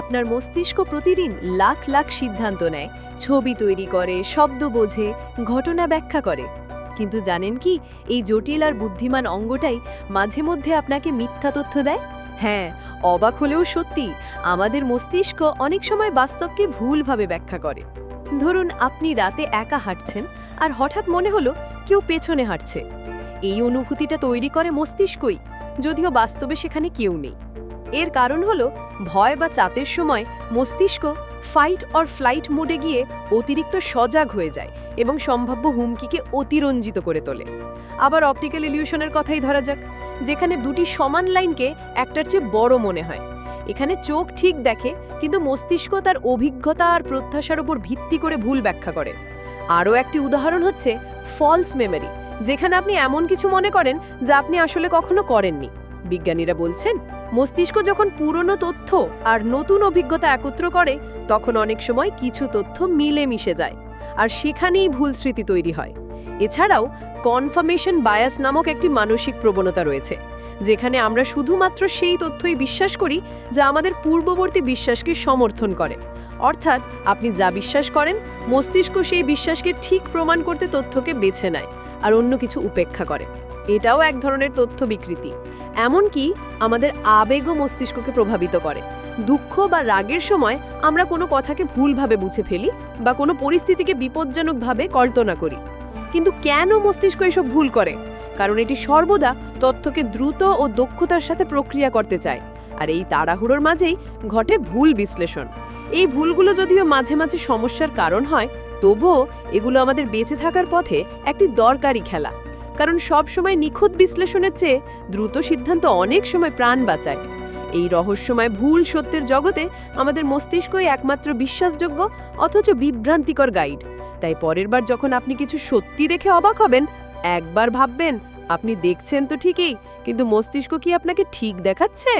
আপনার মস্তিষ্ক প্রতিদিন লাখ লাখ সিদ্ধান্ত নেয়, ছবি তৈরি করে, শব্দ বোঝে, ঘটনা ব্যাখ্যা করে। কিন্তু জানেন কি, এই জটিল আর বুদ্ধিমান অঙ্গটাই মাঝে মধ্যে আপনাকে মিথ্যা তথ্য দেয়? হ্যাঁ অবাক হলেও সত্যি, আমাদের মস্তিষ্ক অনেক সময় বাস্তবকে ভুলভাবে ব্যাখ্যা করে। ধরুন, আপনি রাতে একা হাঁটছেন আর হঠাৎ মনে হলো কেউ পেছনে হাঁটছে। এই অনুভূতিটা তৈরি করে মস্তিষ্কই, যদিও বাস্তবে সেখানে কেউ নেই। এর কারণ হলো ভয় বা চাপের সময় মস্তিষ্ক ফাইট অর ফ্লাইট মোডে গিয়ে অতিরিক্ত সজাগ হয়ে যায় এবং সম্ভাব্য হুমকিকে অতিরঞ্জিত করে তোলে। আবার অপটিক্যাল ইলিউশনের কথাই ধরা যাক, যেখানে দুটি সমান লাইনকে একটার চেয়ে বড় মনে হয়। এখানে চোখ ঠিক দেখে, কিন্তু মস্তিষ্ক তার অভিজ্ঞতা আর প্রত্যাশার উপর ভিত্তি করে ভুল ব্যাখ্যা করে। আরও একটি উদাহরণ হচ্ছে ফলস মেমরি যেখানে আপনি এমন কিছু মনে করেন যা আপনি আসলে কখনো করেননি। বিজ্ঞানীরা বলছেন, মস্তিষ্ক যখন পুরনো তথ্য আর নতুন অভিজ্ঞতা একত্র করে, তখন অনেক সময় কিছু তথ্য মিলে মিশে যায়, আর সেখানেই ভুল স্মৃতি তৈরি হয়। এছাড়াও কনফার্মেশন বায়াস নামক একটি মানসিক প্রবণতা রয়েছে, যেখানে আমরা শুধুমাত্র সেই তথ্যই বিশ্বাস করি যা আমাদের পূর্ববর্তী বিশ্বাসকে সমর্থন করে। অর্থাৎ, আপনি যা বিশ্বাস করেন, মস্তিষ্ক সেই বিশ্বাসকে ঠিক প্রমাণ করতে তথ্যকে বেছে নেয়, আর অন্য কিছু উপেক্ষা করে। এটাও এক ধরনের তথ্য বিকৃতি। এমনকি আমাদের আবেগও মস্তিষ্ককে প্রভাবিত করে। দুঃখ বা রাগের সময় আমরা কোনো কথাকে ভুলভাবে বুঝে ফেলি বা কোনো পরিস্থিতিকে বিপজ্জনকভাবে কল্পনা করি। কিন্তু কেন মস্তিষ্ক এসব ভুল করে? কারণ এটি সর্বদা তথ্যকে দ্রুত ও দক্ষতার সাথে প্রক্রিয়া করতে চায়। আর এই তাড়াহুড়োর মাঝেই ঘটে ভুল বিশ্লেষণ। এই ভুলগুলো যদিও মাঝে মাঝে সমস্যার কারণ হয়, তবুও এগুলো আমাদের বেঁচে থাকার পথে একটি দরকারি খেলা। কারণ সব সময় নিখুঁত বিশ্লেষণের চেয়ে দ্রুত সিদ্ধান্ত অনেক সময় প্রাণ বাঁচায়। এই রহস্যময় ভুল সত্যের জগতে আমাদের মস্তিষ্কই একমাত্র বিশ্বাসযোগ্য অথচ বিভ্রান্তিকর গাইড। তাই পরের বার যখন আপনি কিছু সত্যি দেখে অবাক হবেন, একবার ভাববেন, আপনি দেখছেন তো ঠিকই, কিন্তু মস্তিষ্ক কি আপনাকে ঠিক দেখাচ্ছে?